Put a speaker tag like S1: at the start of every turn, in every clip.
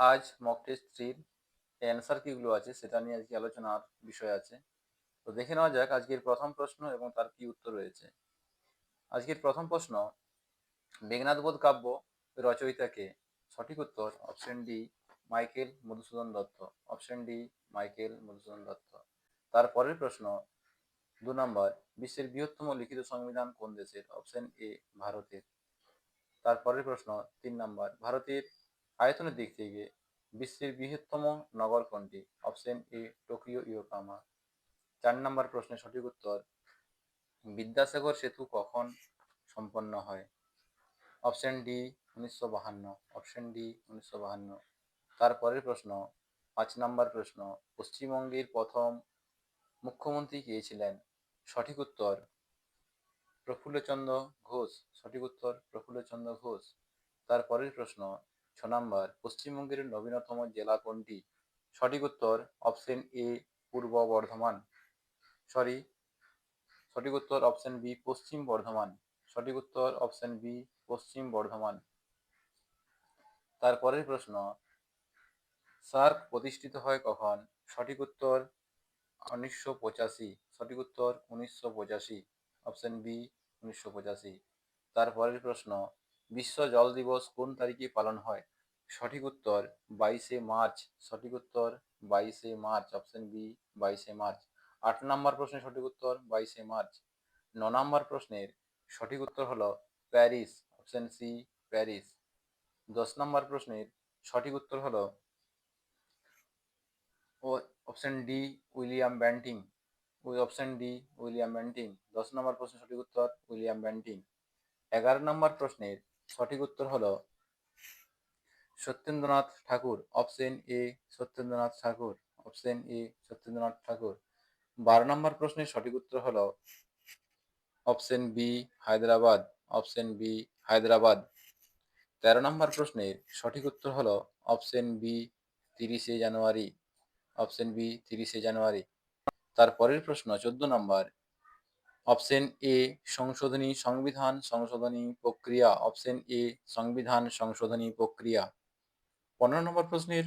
S1: আজ mock test থ্রির answer কিগুলো আছে সেটা নিয়ে আজকে আলোচনার বিষয় আছে। তো দেখে নেওয়া যাক আজকের প্রথম প্রশ্ন এবং তার কি উত্তর রয়েছে। আজকের প্রথম প্রশ্ন মেঘনাথবোধ কাব্য রচয়িতাকে সঠিক উত্তর option D Michael Madhusudan Dutt. Option D Michael Madhusudan Dutt. তারপরের প্রশ্ন, দু নম্বর, বিশ্বের বৃহত্তম লিখিত সংবিধান কোন দেশের? অপশন এ ভারতের। তারপরের প্রশ্ন, তিন নম্বর, ভারতের আয়তনের দিক থেকে বিশ্বের বৃহত্তম নগর কোনটি? Option A, Tokyo, Yokohama. চার নম্বর প্রশ্নের সঠিক উত্তর, বিদ্যাসাগর সেতু কখন সম্পন্ন হয়? অপশন ডি, উনিশশো বাহান্ন। অপশন ডি, উনিশশো বাহান্ন। তারপরের প্রশ্ন, পাঁচ নম্বর প্রশ্ন, পশ্চিমবঙ্গের প্রথম মুখ্যমন্ত্রী কে ছিলেন? সঠিক উত্তর, প্রফুল্লচন্দ্র ঘোষ। সঠিক উত্তর, প্রফুল্লচন্দ্র ঘোষ। তারপরের প্রশ্ন ছ নম্বর, পশ্চিমবঙ্গের নবীনতম জেলা কোনটি? সঠিক উত্তর, অপশন এ, পূর্ব বর্ধমান। সরি সঠিক উত্তর, অপশন বি, পশ্চিম বর্ধমান। সঠিক উত্তর, অপশন বি, পশ্চিম বর্ধমান। তারপরের প্রশ্ন, সার্ক প্রতিষ্ঠিত হয় কখন? সঠিক উত্তর, উনিশশো পঁচাশি। সঠিক উত্তর, উনিশশো পঁচাশি। অপশন বি, উনিশশো পঁচাশি। তারপরের প্রশ্ন বিশ্ব জল দিবস কোন তারিখে পালন হয়? সঠিক উত্তর, বাইশে মার্চ। সঠিক উত্তর, বাইশে মার্চ। অপশন বি, বাইশে মার্চ। আট নম্বর প্রশ্নের সঠিক উত্তর, বাইশে মার্চ। ন নম্বর প্রশ্নের সঠিক উত্তর হলো প্যারিস। Option C, Paris. দশ নম্বর প্রশ্নের সঠিক উত্তর হলো ও, অপশন ডি, উইলিয়াম ব্যান্টিং। ওই অপশন ডি, উইলিয়াম ব্যান্টিং। দশ নম্বর প্রশ্নের সঠিক উত্তর, উইলিয়াম ব্যান্টিং। এগারো নম্বর প্রশ্নের সঠিক উত্তর হলো Satyendranath Thakur option A Satyendranath Thakur option A Satyendranath Thakur. বারো নম্বর প্রশ্নের সঠিক উত্তর হলো option B Hyderabad option B Hyderabad. তেরো নম্বর প্রশ্নের সঠিক উত্তর হলো অপশন বি তিরিশে জানুয়ারি অপশন বি তিরিশে জানুয়ারি। তারপরের প্রশ্ন, চোদ্দ নম্বর অপশন এ, সংশোধনী সংবিধান, সংশোধনী প্রক্রিয়া। অপশন এ, সংবিধান, সংশোধনী প্রক্রিয়া। পনেরো নম্বর প্রশ্নের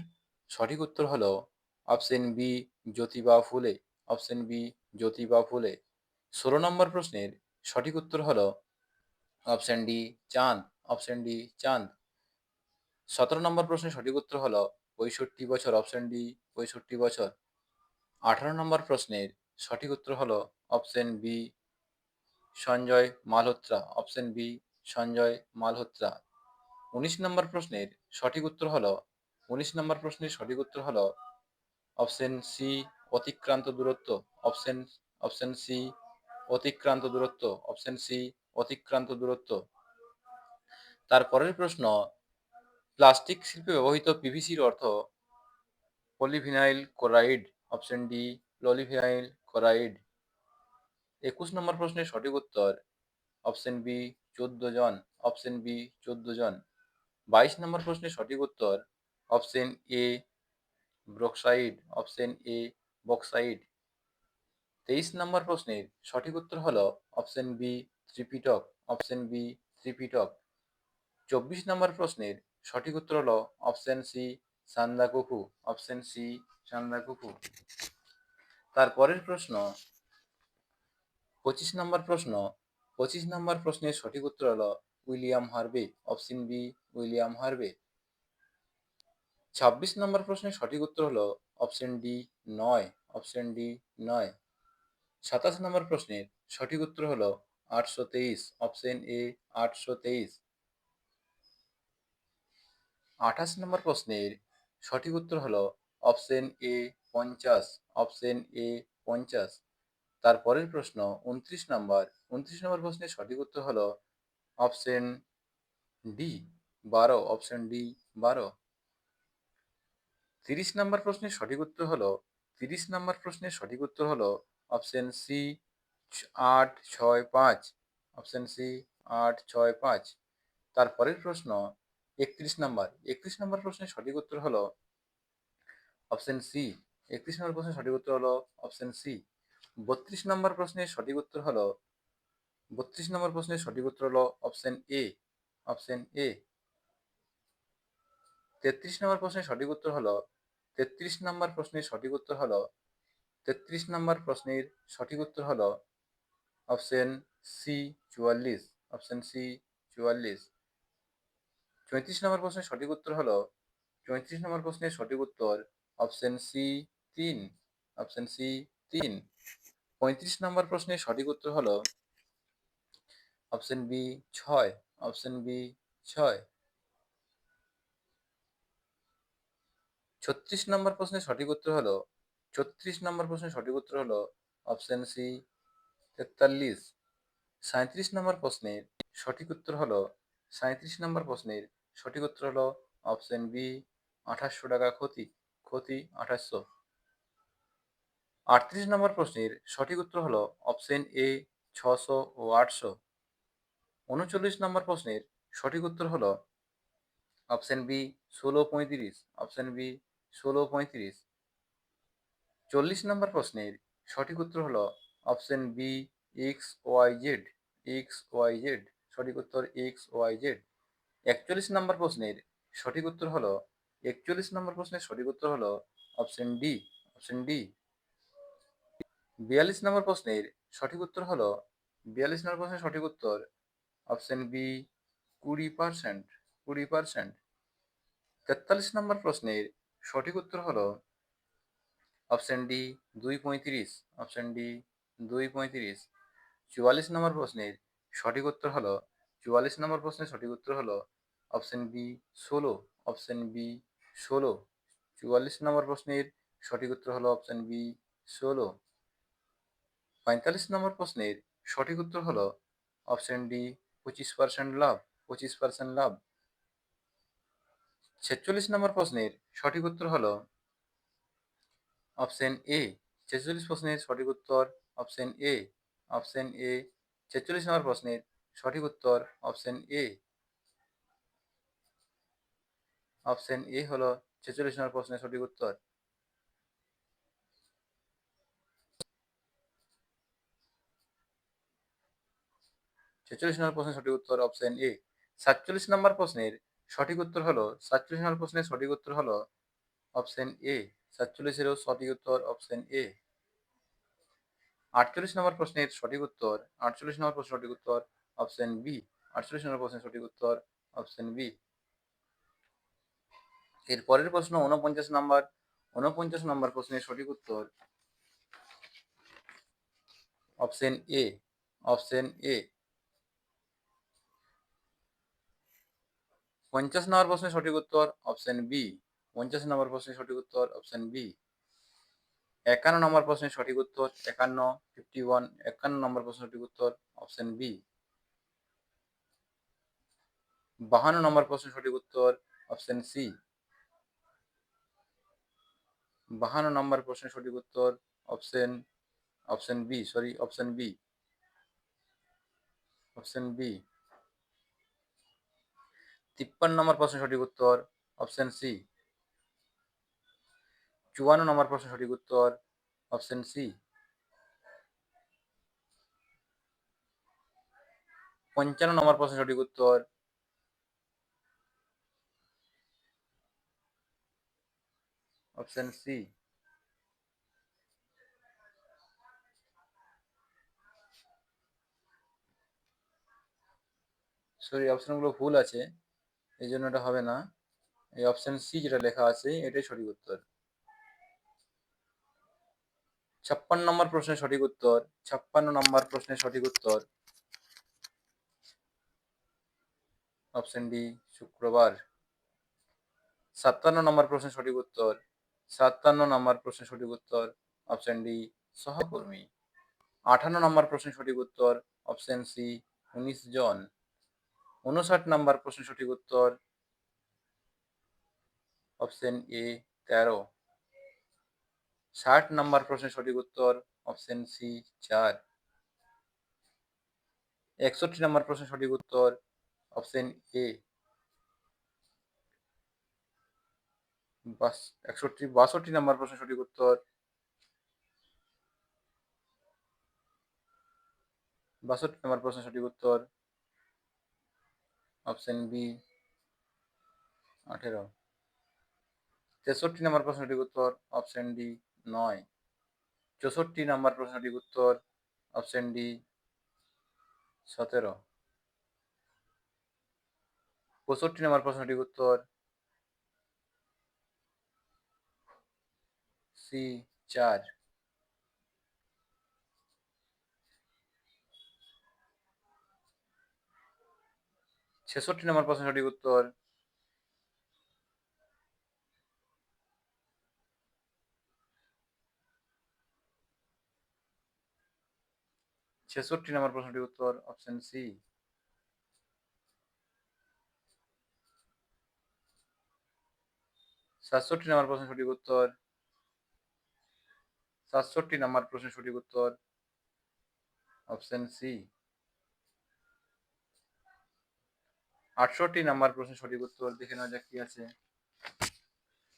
S1: সঠিক উত্তর হলো অপশন বি, জ্যোতিবা ফুলে। অপশন বি, জ্যোতিবা ফুলে। ষোলো নম্বর প্রশ্নের সঠিক উত্তর হলো অপশন ডি, চাঁদ। অপশন ডি, চাঁদ। সতেরো নম্বর প্রশ্নের সঠিক উত্তর হলো পঁয়ষট্টি বছর। অপশন ডি, পঁয়ষট্টি বছর। আঠারো নম্বর প্রশ্নের সঠিক উত্তর হলো option B Sanjay Malhotra option B Sanjay Malhotra. উনিশ নম্বর প্রশ্নের সঠিক উত্তর হলো, উনিশ নম্বর প্রশ্নের সঠিক উত্তর হলো অপশন সি অতিক্রান্ত দূরত্ব অপশন অপশন সি অতিক্রান্ত দূরত্ব অপশন সি অতিক্রান্ত দূরত্ব। তারপরের প্রশ্ন, প্লাস্টিক শিল্পে ব্যবহৃত পিভিসির অর্থ polyvinyl chloride option D polyvinyl chloride একুশ নম্বর প্রশ্নের সঠিক উত্তর অপশন বি চোদ্দ জন অপশন বি চোদ্দ জন। বাইশ নম্বর প্রশ্নের সঠিক উত্তর option A bauxite option A bauxite তেইশ নম্বর প্রশ্নের সঠিক উত্তর হলো option B Tripitaka option B Tripitaka. চব্বিশ নম্বর প্রশ্নের সঠিক উত্তর হলো option C Sandakphu option C Sandakphu. তারপরের প্রশ্ন পঁচিশ নম্বর প্রশ্ন, পঁচিশ নম্বর প্রশ্নের সঠিক উত্তর হলো William Harvey option B, William Harvey ছাব্বিশ নম্বর প্রশ্নের সঠিক উত্তর হলো অপশন ডি নয়, অপশন ডি নয়। সাতাশ নম্বর প্রশ্নের সঠিক উত্তর হলো আটশো তেইশ, অপশন এ আটশো তেইশ। আঠাশ নম্বর প্রশ্নের সঠিক উত্তর হলো অপশন এ পঞ্চাশ, অপশন এ পঞ্চাশ। তারপরের প্রশ্ন, উনত্রিশ নম্বর উনত্রিশ নম্বর প্রশ্নের সঠিক উত্তর হলো অপশন ডি, বারো, অপশন ডি, বারো। তিরিশ নম্বর প্রশ্নের সঠিক উত্তর হলো, তিরিশ নম্বর প্রশ্নের সঠিক উত্তর হলো অপশন সি, আট, ছয়, পাঁচ। অপশন সি, আট, ছয়, পাঁচ। তারপরের প্রশ্ন, একত্রিশ নম্বর একত্রিশ নম্বর প্রশ্নের সঠিক উত্তর হলো অপশন সি, একত্রিশ নম্বর প্রশ্নের সঠিক উত্তর হলো অপশন সি। বত্রিশ নম্বর প্রশ্নের সঠিক উত্তর হলো, বত্রিশ নম্বর প্রশ্নের সঠিক উত্তর হলো অপশন এ অপশন এ তেত্রিশ নম্বর প্রশ্নের সঠিক উত্তর হলো, তেত্রিশ নম্বর প্রশ্নের সঠিক উত্তর হলো, তেত্রিশ নম্বর প্রশ্নের সঠিক উত্তর হলো অপশন সি চুয়াল্লিশ অপশন সি চুয়াল্লিশ। চৌত্রিশ নম্বর প্রশ্নের সঠিক উত্তর হলো, চৌত্রিশ নম্বর প্রশ্নের সঠিক উত্তর অপশন সি তিন অপশন সি তিন। পঁয়ত্রিশ নম্বর প্রশ্নের সঠিক উত্তর হলো অপশন বি ছয় অপশন বি ছয়। ছত্রিশ নম্বর প্রশ্নের সঠিক উত্তর হলো, ছত্রিশ নম্বর প্রশ্নের সঠিক উত্তর হলো অপশন সি তেতাল্লিশ। সাঁত্রিশ নম্বর প্রশ্নের সঠিক উত্তর হলো সাঁত্রিশ নম্বর প্রশ্নের সঠিক উত্তর হলো অপশন বি আঠাশশো টাকা ক্ষতি ক্ষতি আঠাশশো। আটত্রিশ নম্বর প্রশ্নের সঠিক উত্তর হলো অপশন এ, ছশো ও আটশো। উনচল্লিশ নম্বর প্রশ্নের সঠিক উত্তর হলো অপশন বি, ষোলো পঁয়ত্রিশ, অপশন বি, ষোলো পঁয়ত্রিশ। চল্লিশ নম্বর প্রশ্নের সঠিক উত্তর হলো option B, X Y Z, X Y Z, সঠিক উত্তর এক্স ওয়াই জেড। একচল্লিশ নম্বর প্রশ্নের সঠিক উত্তর হলো, একচল্লিশ নম্বর প্রশ্নের সঠিক উত্তর হলো অপশন ডি অপশন ডি। বিয়াল্লিশ নম্বর প্রশ্নের সঠিক উত্তর হলো, বিয়াল্লিশ নম্বর প্রশ্নের সঠিক উত্তর অপশন বি কুড়ি পার্সেন্ট কুড়ি পার্সেন্ট তেতাল্লিশ নম্বর প্রশ্নের সঠিক উত্তর হলো অপশন ডি দুই পঁয়ত্রিশ অপশন ডি দুই পঁয়ত্রিশ। চুয়াল্লিশ নম্বর প্রশ্নের সঠিক উত্তর হলো, চুয়াল্লিশ নম্বর প্রশ্নের সঠিক উত্তর হলো অপশন বি ষোলো অপশন বি ষোলো। চুয়াল্লিশ নম্বর প্রশ্নের সঠিক উত্তর হলো অপশন বি ষোলো। পঁয়তাল্লিশ নম্বর প্রশ্নের সঠিক উত্তর হলো অপশন ডি পঁচিশ পার্সেন্ট লাভ, পঁচিশ পার্সেন্ট লাভ। ছেচল্লিশ নম্বর প্রশ্নের সঠিক উত্তর হলো অপশন এ ছেচল্লিশ প্রশ্নের সঠিক উত্তর অপশন এ অপশন এ ছেচল্লিশ নম্বর প্রশ্নের সঠিক উত্তর অপশন এ অপশন এ হলো ছেচল্লিশ নম্বর প্রশ্নের সঠিক উত্তর। ছেচল্লিশ নম্বর প্রশ্নের সঠিক উত্তর অপশন এ সাতচল্লিশ নম্বর প্রশ্নের সঠিক উত্তর হলো, সাতচল্লিশ নম্বর প্রশ্নের সঠিক উত্তর হলো অপশন এ সাতচল্লিশেরও সঠিক উত্তর অপশন এ আটচল্লিশ নম্বর প্রশ্নের সঠিক উত্তর, আটচল্লিশ নম্বর প্রশ্নের সঠিক উত্তর অপশন বি আটচল্লিশ নম্বর প্রশ্নের সঠিক উত্তর অপশন বি এর পরের প্রশ্ন উনপঞ্চাশ নম্বর উনপঞ্চাশ নম্বর প্রশ্নের সঠিক উত্তর অপশন এ অপশন এ পঞ্চাশ নম্বর প্রশ্নের সঠিক উত্তর অপশন বি পঞ্চাশ নম্বর প্রশ্নের সঠিক উত্তর অপশন বি একান্ন নম্বর প্রশ্নের সঠিক উত্তর, একান্ন ফিফটি ওয়ান একান্ন নম্বর প্রশ্নের সঠিক উত্তর অপশন বি বাহান্ন নম্বর প্রশ্নের সঠিক উত্তর অপশন সি বাহান্ন নম্বর প্রশ্নের সঠিক উত্তর option option B sorry option B option B তিপ্পান্ন নম্বর প্রশ্নের সঠিক উত্তর অপশন সি চুয়ান্ন নম্বর প্রশ্নের সঠিক উত্তর অপশন সি পঞ্চান্ন নম্বর প্রশ্নের সঠিক উত্তর অপশন সি সরি অপশনগুলো ভুল আছে। এই জন্য এটা হবে না। এই অপশন সি যেটা লেখা আছে, এটাই সঠিক উত্তর। ছাপ্পান্ন নম্বর প্রশ্নের সঠিক উত্তর। ছাপ্পান্ন নম্বর প্রশ্নের সঠিক উত্তর। অপশন ডি শুক্রবার। সাতান্ন নম্বর প্রশ্নের সঠিক উত্তর। সাতান্ন নম্বর প্রশ্নের সঠিক উত্তর। অপশন ডি সহকর্মী। আঠান্ন নম্বর প্রশ্নের সঠিক উত্তর। অপশন সি উনিশ জন। উনষাট নাম্বার প্রশ্ন সঠিক উত্তর অপশন এ তেরো। ষাট নাম্বার প্রশ্নের সঠিক উত্তর অপশন সি চার। একষট্টি নাম্বার প্রশ্নের সঠিক উত্তর অপশন এ। একষট্টি, বাষট্টি নাম্বার প্রশ্নের সঠিক উত্তর বাষট্টি নম্বর প্রশ্নের সঠিক উত্তর অপশন বি আঠেরো। তেষট্টি নম্বর প্রশ্নটির উত্তর অপশন ডি নয়। চৌষট্টি নম্বর প্রশ্নটির উত্তর অপশন ডি সতেরো। পঁয়ষট্টি নম্বর প্রশ্নটির উত্তর সি চার। ছেষট্টি নম্বর প্রশ্ন সঠিক উত্তর। ছেষট্টি নম্বর প্রশ্নটির উত্তর অপশন সি সাতষট্টি নম্বর প্রশ্ন সঠিক উত্তর। সাতষট্টি নম্বর প্রশ্ন সঠিক উত্তর অপশন সি আটষট্টি নাম্বার প্রশ্ন সঠিক উত্তর দেখে নেওয়া যাক কি আছে।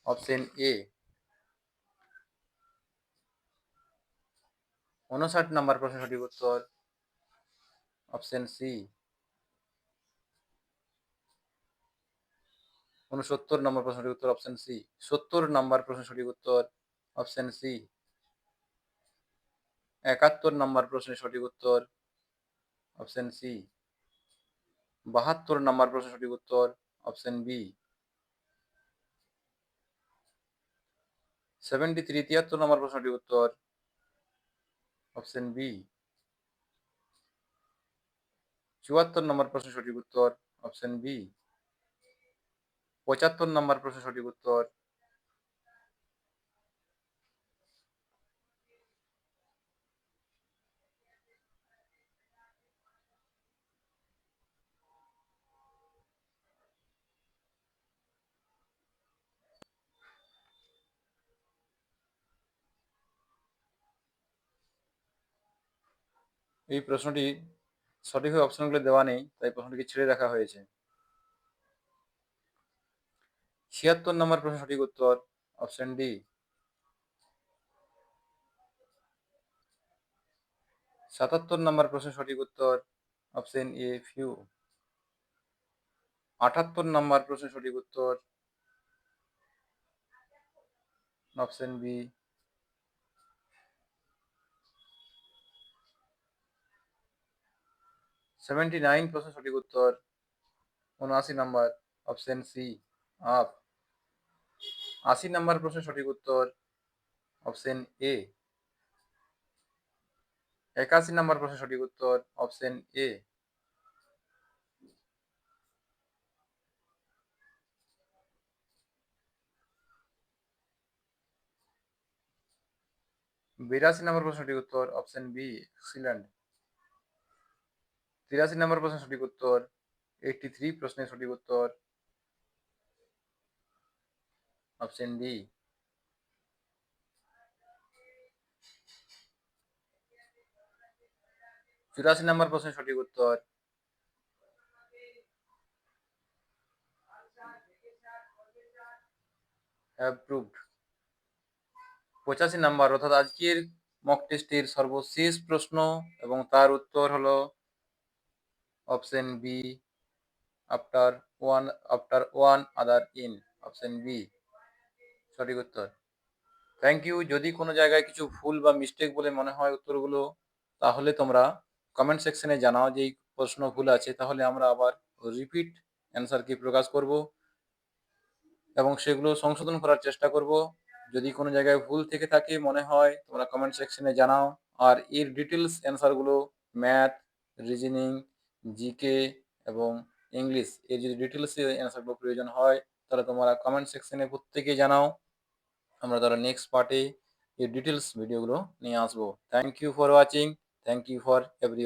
S1: অপশন এ উনষাট নাম্বার প্রশ্ন সঠিক উত্তর। অপশন সি উনসত্তর নম্বর প্রশ্ন সঠিক উত্তর। অপশন সি সত্তর নাম্বার প্রশ্ন সঠিক উত্তর। অপশন সি একাত্তর নম্বর প্রশ্নের সঠিক উত্তর। অপশন সি বাহাত্তর নম্বর প্রশ্ন, সঠিক উত্তর অপশন বি সেভেন্টি থ্রি তিয়াত্তর নম্বর প্রশ্ন, সঠিক উত্তর অপশন বি চুয়াত্তর নম্বর প্রশ্ন, সঠিক উত্তর অপশন বি পঁচাত্তর নম্বর প্রশ্ন, সঠিক উত্তর এই প্রশ্নটি সঠিকভাবে অপশনগুলো দেওয়া নেই, তাই প্রশ্নটিকে ছেড়ে রাখা হয়েছে। ছিয়াত্তর নম্বর প্রশ্ন সঠিক উত্তর অপশন ডি সাতাত্তর নম্বর প্রশ্ন সঠিক উত্তর অপশন এ ফিউ আটাত্তর নম্বর প্রশ্ন সঠিক উত্তর অপশন বি সেভেন্টি নাইন প্রশ্ন সঠিক উত্তর উনআশি নম্বর অপশন সি আপ আশি নম্বর প্রশ্ন সঠিক উত্তর অপশন এ একাশি নম্বর প্রশ্ন সঠিক উত্তর অপশন এ বিরাশি নম্বর প্রশ্ন সঠিক উত্তর অপশন বি এক্সিলেন্ট তিরাশি নম্বর প্রশ্ন সঠিক উত্তর এইটটি থ্রি প্রশ্নের সঠিক উত্তর অপশন ডি চুরাশি নম্বর প্রশ্নের সঠিক উত্তর অ্যাপ্রুভড পঁচাশি নাম্বার, অর্থাৎ আজকের মক টেস্টের সর্বশেষ প্রশ্ন এবং তার উত্তর হলো option B after one after one other in option B. সঠিক উত্তর। থ্যাংক ইউ যদি কোনো জায়গায় কিছু ভুল বা মিস্টেক বলে মনে হয় উত্তরগুলো, তাহলে তোমরা কমেন্ট সেকশনে জানাও যে এই প্রশ্ন ভুল আছে। তাহলে আমরা আবার রিপিট অ্যান্সার কি প্রকাশ করব এবং সেগুলো সংশোধন করার চেষ্টা করব। যদি কোনো জায়গায় ভুল থেকে থাকে, মনে হয় তোমরা কমেন্ট সেকশনে জানাও। আর এর ডিটেলস অ্যান্সারগুলো ম্যাথ রিজনিং জিকে এবং ইংলিশ এর যদি ডিটেলস অ্যান্সারগুলো প্রয়োজন হয়, তাহলে তোমরা কমেন্ট সেকশনে প্রত্যেকে জানাও। আমরা তারা নেক্সট পার্টে এর ডিটেলস ভিডিওগুলো নিয়ে আসব। Thank you for watching thank you for every